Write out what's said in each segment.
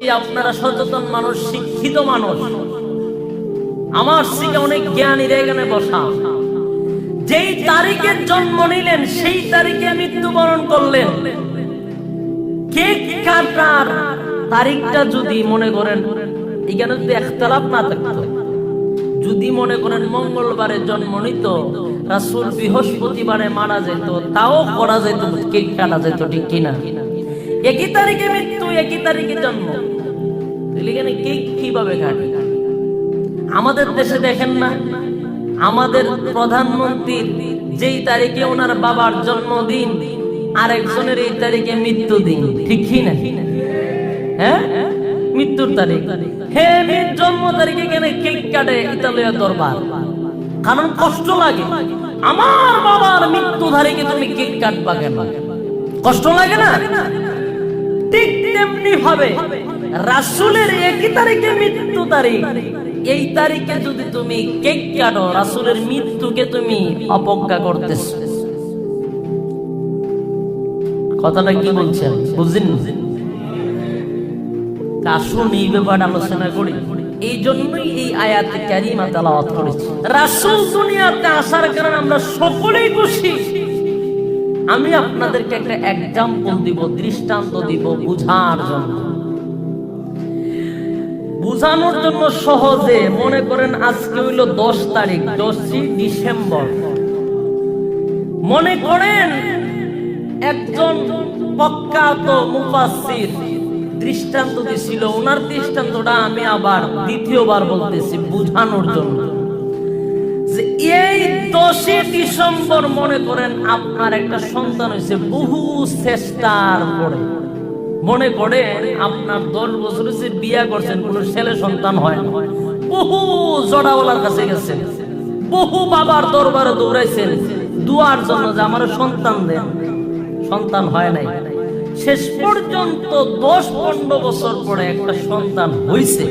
আপনারা সচেতন মানুষ, শিক্ষিত মানুষ। আমার থেকে অনেক জ্ঞানীরা এখানে বসা। যেই তারিখে জন্ম নিলেন, সেই তারিখে মৃত্যুবরণ করলেন। কেক কাটার তারিখটা যদি মনে করেন, এখানে যদি একতলাপ না থাকতো, যদি মনে করেন মঙ্গলবারে জন্ম নিত, রাসুল বৃহস্পতিবারে মারা যেত, তাও করা যেত কেক কাটা যেত ঠিক কিনা? একই তারিখে মৃত্যু, একই তারিখে জন্ম। এখানে কেক কীভাবে কাটে আমাদের দেশে দেখেন না, আমাদের প্রধানমন্ত্রীর যেই তারিখে ওনার বাবার জন্মদিন, আরেকজনের এই তারিখে মৃত্যু দিন ঠিক কি না? হ্যাঁ? মৃত্যুর তারিখ। হে মেয়ের জন্ম তারিখে কেন কেক কাটে ইতালিয়া দরবার। কারণ কষ্ট লাগে। আমার বাবার মৃত্যু তারিখে তুমি কেক কাটবা কেন? কষ্ট লাগে না? ঠিক তেমনি ভাবে রাসুলের একই তারিখে মৃত্যু তারিখ। এই তারিখে যদি তুমি কেক কাটো, রাসুলের মৃত্যুকে তুমি অপজ্ঞা করতেছ। কথাটা কি বলছেন? বুঝলেন আসুন এই ব্যাপারে আলোচনা করি। এই জন্যই এই আয়াতে ক্যারিমা তালাওয়াত করেছি। রাসুল দুনিয়াতে আসার কারণে আমরা সকলেই খুশি। আমি আপনাদেরকে একটা এক্সাম্পল দিব, দৃষ্টান্ত দিব বুঝার জন্য। বুঝানোর জন্য সহজে মনে করেন আজকে হইল দশ তারিখ, দশই ডিসেম্বর। মনে করেন একজন প্রখ্যাত মুফাসসির দৃষ্টান্ত দিছিল, ওনার দৃষ্টান্তটা আমি আবার দ্বিতীয়বার বলতেছি বুঝানোর জন্য। যে এই ডিসেম্বর মনে করেন আপনার একটা সন্তান হয়েছে, বহু চেষ্টার পরে। মনে আপনার দশ বছর বিয়া করছেন, কোন ছেলে সন্তান হয় বহু জড়াওয়ালার কাছে গেছেন, বহু বাবার দরবারে দৌড়াইছেন, দুয়ার জন্য যে আমার সন্তান দেন, সন্তান হয় নাই। শেষ পর্যন্ত দশ পনেরো বছর পরে একটা সন্তান হয়েছে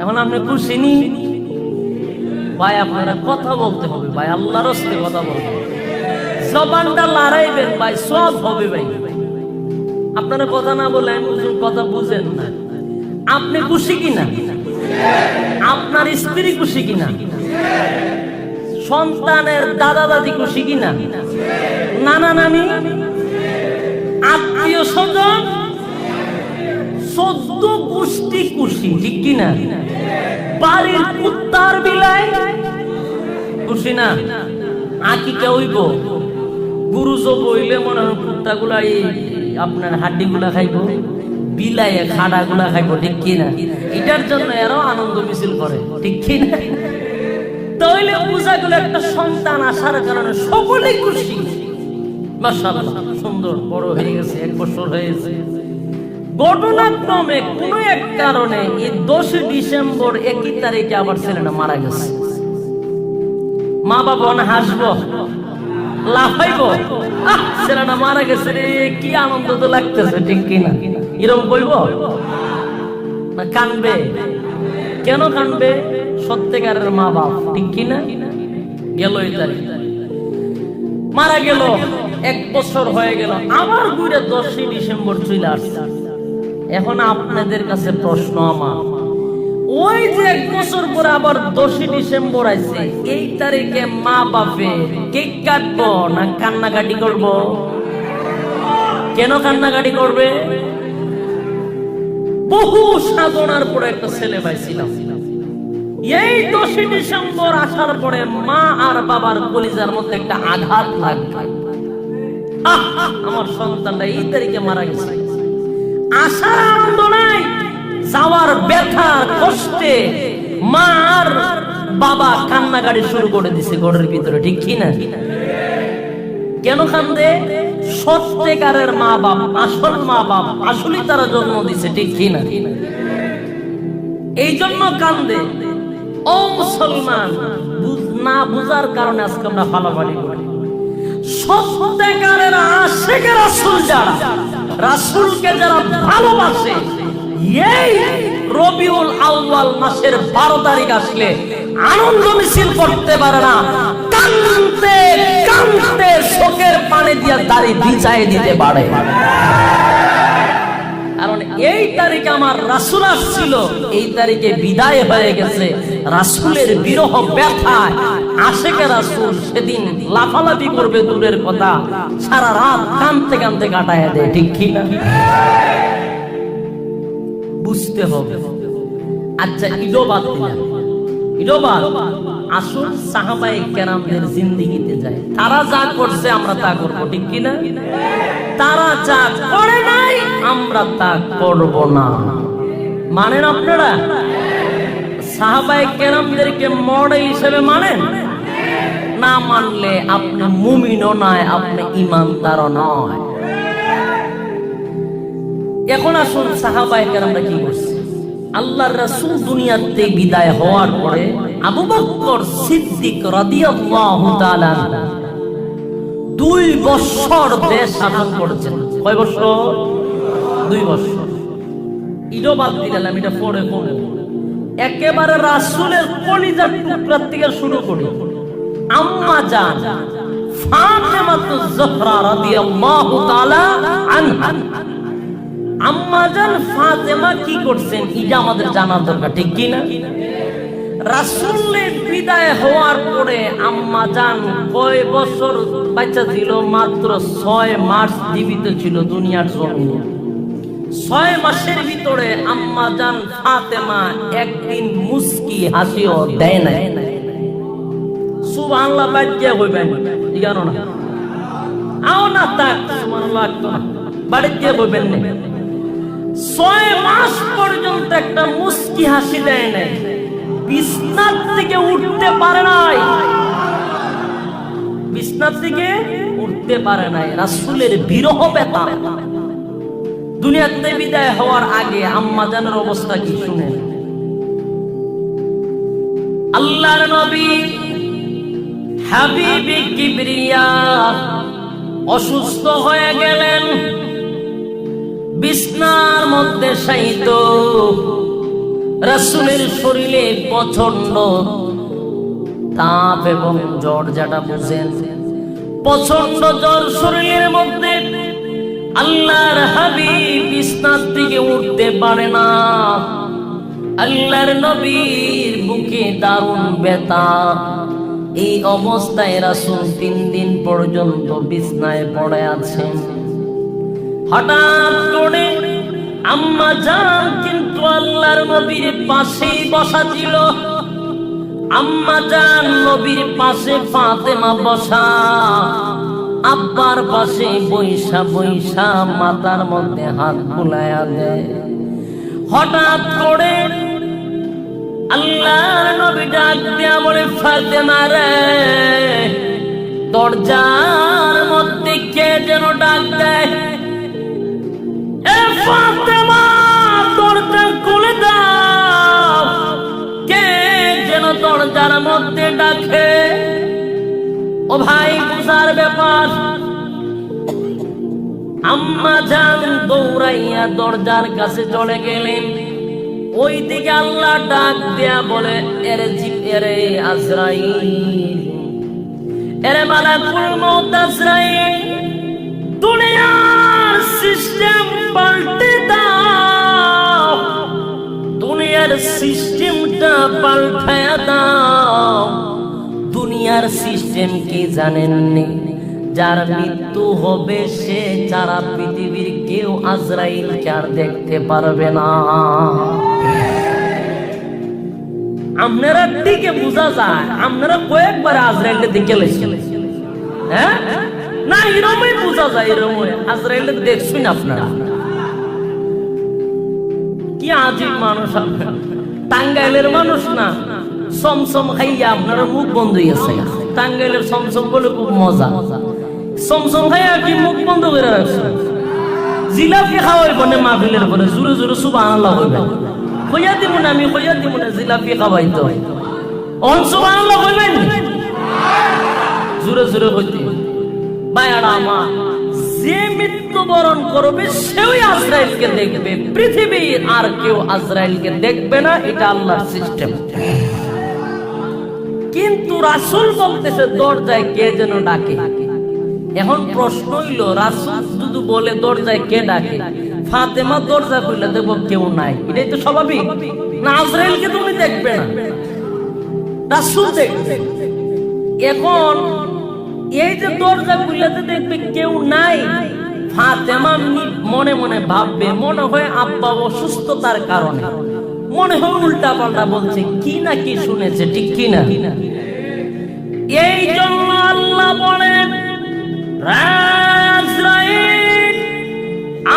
এখন আপনি খুশি নি? ভাই, আপনারা কথা বলতে হবে ভাই, আল্লাহর হস্তে কথা বলতে হবে। জবানটা লড়াইবেন ভাই, সব হবে ভাই। আপনারা কথা না বলে আমি কথা বুঝেন না। আপনি খুশি কিনা? আপনার স্ত্রী খুশি কিনা? সন্তানের দাদা দাদি খুশি কিনা? নানা নানি? আত্মীয় স্বজন? চোদ্দ গোষ্ঠী খুশি, ঠিক কিনা? বাড়ির কুত্তার বিলাই খুশি না? কে হইব? গুরু সব হইলে মনে হয় কুত্তা গুলা আপনার হাড্ডি গুলা খাইব, বিলাইয়ে খাড়া গুলা খাইব, ঠিক কিনা এটার জন্য এরও আনন্দ মিছিল করে, ঠিক কিনা তাহলে বোঝা গেল একটা সন্তান আসার কারণে সকলেই খুশি। মাশাআল্লাহ, সুন্দর, বড় হয়ে গেছে, এক বছর হয়েছে ঘটনাক্রমে কোন এক কারণে এই দশই ডিসেম্বর একই তারিখে আবার ছেলেটা মারা গেছে। মা বাবা না হাসবো, লাফাইবো ছেলেটা মারা গেছে রে, কি আনন্দ তো লাগতেছে, ঠিক কিনা? এরকম বলব না, কানবে। কেন কানবে? সত্যিকারের মা ঠিক কিনা? গেল এই তারিখ মারা গেল, এক বছর হয়ে গেল, আবার ঘুরে দশই ডিসেম্বর চলে আসছে। এখন আপনাদের কাছে প্রশ্ন আমার। ওই যে এক বছর পরে আবার দশই ডিসেম্বর আছে এই তারিখে মা বাপে কেক কাটবো না কান্নাকাটি করব? কেন কান্নাকাটি করবে? বহু সাধনার পরে একটা ছেলে পাইছিলাম। এই দশই ডিসেম্বর আসার পরে মা আর বাবার কলিজার মধ্যে একটা আঘাত লাগবে। আমার সন্তানটা এই তারিখে মারা গেছে। আসার আনন্দ নাই, যাওয়ার ব্যথা, কষ্টে মা আর বাবা কান্নাকাটি শুরু করে দিছে ঘরের ভিতরে, ঠিক কি না? কেন কান্দে? সত্যিকারের মা বাপ, আসল মা বাপ, আসলেই তারা জন্ম দিছে, ঠিক কি না? এই জন্য কান্দে। ও মুসলমান না বুঝার কারণে আজকে আমরা ফালাফালি করি। সত্যিকারের আশেকের রাসূল যারা রাসূলকে যারা ভালোবাসে, এই রবিউল আউয়াল মাসের বারো তারিখ আসলে আনন্দ মিছিল করতে পারে না। শোকের পানি দিয়া দাড়ি ভিজায় দিতে পারে। এই তারিখে আমার রাসুল আসছিল। এই তারিখে বিদায় হয়ে গেছে। রাসুলের বিরহ ব্যথায় আশেকে রাসুল সেদিন লাফালাফি করবে দূরের কথা, সারা রাত কানতে কানতে কাটায় দেয়, ঠিক কি না? বুঝতে হবে। আচ্ছা ইডো বাদ ইডো বাদ আসুন সাহাবাই কেরামদের জিন্দিগিতে যায় তারা যা করছে আমরা তা করব, ঠিক কিনা তারা যা করে নাই আমরা তা করব না। মানেন আপনারা? সাহাবাই কেরামদেরকে মডেল হিসেবে মানেন? না মানলে আপনি মুমিনও নয়, আপনি ইমানদারও নয়। এখন আসুন সাহাবাই কেরামরা কি করছে? আল্লাহর রাসূল দুনিয়াতে বিদায় হওয়ার পরে আবু বকর সিদ্দিক রাদিয়াল্লাহু তাআলা দুই বছর দেশ শাসন করেছেন। কয় বছর? দুই বছর। ইডো বাদ দিলাম এটা পরে পড়ে একেবারে রাসুলের কলিজার টুকরার থেকে শুরু করি আম্মা জান ফাতেমাতু জহরা রাদিয়াল্লাহু তাআলা আনহা। আম্মাজান ফাতেমা কি করছেন? এটা আমাদের জানার দরকার, ঠিক কি না রাসূলের বিদায় হওয়ার পরে আম্মাজান কয় বছর বাচ্চা ছিল? মাত্র ছয় মাস জীবিত ছিল দুনিয়ার জমিনে। ছয় মাসের ভিতরে একদিন হাসিও দেয় নাই। ছয় মাস পর্যন্ত একটা মুস্কি হাসি দেয় নাই। বিছনার থেকে উঠতে পারে নাই। বিছনার থেকে উঠতে পারে নাই। রাসূলের বিরহ ব্যথা। দুনিয়াতে বিদায় হওয়ার আগে আম্মা জানের অবস্থা কি শুনেন আল্লাহর নবী হাবিবি কিবরিয়া অসুস্থ হয়ে গেলেন। বিছনার মধ্যে শায়িত। রাসূলের শরীরে প্রচণ্ড তাপ এবং জ্বর, যেটা বুঝেন। প্রচণ্ড জ্বর শরীরের মধ্যে। আল্লাহর হাবিব বিছনার থেকে উঠতে পারে না। আল্লাহর নবীর বুকে দারুণ ব্যথা। এই অবস্থায় রাসূল তিন দিন পর্যন্ত বিছনায় পড়ে আছেন। হঠাৎ করে আম্মা জান কিন্তু আল্লাহর নবীর পাশেই বসা ছিল। আম্মা জান নবীর পাশে ফাতেমা বসা। আব্বার পাশে বৈশা বৈশা মাতার মধ্যে হাত বুলায়া দেয়। হঠাৎ করে আল্লাহর নবী ডাক দেয়া বলে, ফাতেমা রে, দরজার মধ্যে কে যেন ডাক দেয়? দরজা খুলে দাও। কে যেন দরজার মধ্যে ডাকে? ও ভাই বুঝার ব্যাপার। আম্মা যান দৌড়াইয়া দরজার কাছে চলে গেলেন। ওই দিকে আল্লাহ ডাক দেয়া বলে, এরে এরে আজরাইল, এরে মালাকুল মউত আজরাইল, দুনিয়ার সিস্টেম পাল্টে দাও, দুনিয়ার সিস্টেমটা পাল্টায়া দাও। দুনিয়ার সিস্টেম কি জানেননি? যার মৃত্যু হবে সে যারা পৃথিবীর কেউ আজরাইল চার দেখতে পারবে না। আপনারা দিকে বোঝা যায়, আপনারা কয়েকবার আজরাইলকে দেখে লেছেন হ্যাঁ? না, এরমই বোঝা যায়, এরমই। আজরাইলকে দেখছেন আপনারা? কি আজীব মানুষ আপনারা। টাঙ্গাইলের মানুষ না। সমসম খাইয়া আপনারা মুখ বন্ধ গেছে টাঙ্গাইলের সমসম বলে খুব মজা। সমসম খাইয়া কি মুখ বন্ধ করে রাখছে? জিলাপি খাওয়াই বনে মাহফিলের বনে জোরে জোরে সুবাহ আল্লাহ হইবে কইয়া দিব না, আমি কইয়া দিব না, জিলাপি খাওয়াই তো অন সুবাহ হইবেন জোরে জোরে হইতে বায়াড়া আমার, যে মৃত্যুবরণ করবে সেই আজরাইলকে দেখবে। পৃথিবীর আর কেউ আজরাইলকে দেখবে না, এটা আল্লাহর সিস্টেম কিন্তু রাসুল বলতেছে, দরজায় কে যেন ডাকে? এখন প্রশ্ন হইল, রাসূল শুধু বলে, দরজায় কে ডাকে? ফাতেমা দরজা খুলে দেখব কেউ নাই। এটাই তো স্বাভাবিক। না, আজরাইলকে তুমি দেখবে না। রাসূল দেখবে। এখন এই যে দরজা খুলতে দেখবে কেউ নাই। ফাতেমা মনে মনে ভাববে, মনে হয় আব্বা অসুস্থতার কারণে। মনে হয় উল্টা পাল্টা বলছে, কি না কি শুনেছে, ঠিক কি না? এই জন্য আল্লাহ বলেন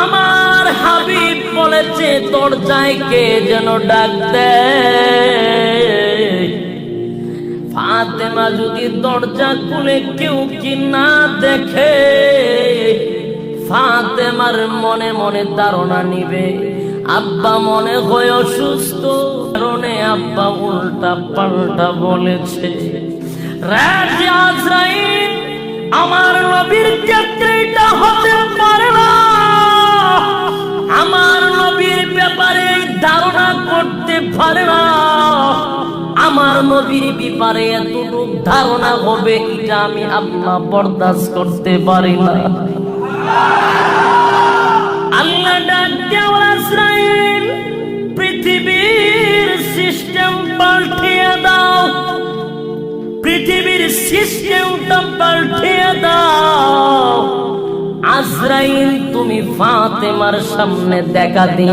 আমার হাবিব বলেছে, দরজায় কে যেন ডাক দেয়? ফাতেমা যদি দরজা খুলে কেউ কি না দেখে, ফাতেমার মনে মনে ধারণা নিবে। আব্বা মনে হয় অসুস্থ, কারণে আব্বা উল্টা পাল্টা বলেছে। আমার নবীর ক্ষেত্রে এটা হতে পারে না। আমার নবীর ব্যাপারে ধারণা করতে পারে না। আমার নবীর ব্যাপারে এতটুকু ধারণা হবে, এটা আমি আল্লাহ বরদাস্ত করতে পারি না। আল্লাহ ডাক দেওয়া ইসরাইল পৃথিবীর সিস্টেম পাল্টিয়ে দাও। পৃথিবীর সিস্টেমটা পাল্টিয়ে দাও। আজরাইল তুমি ফাতেমার সামনে দেখা দিয়ে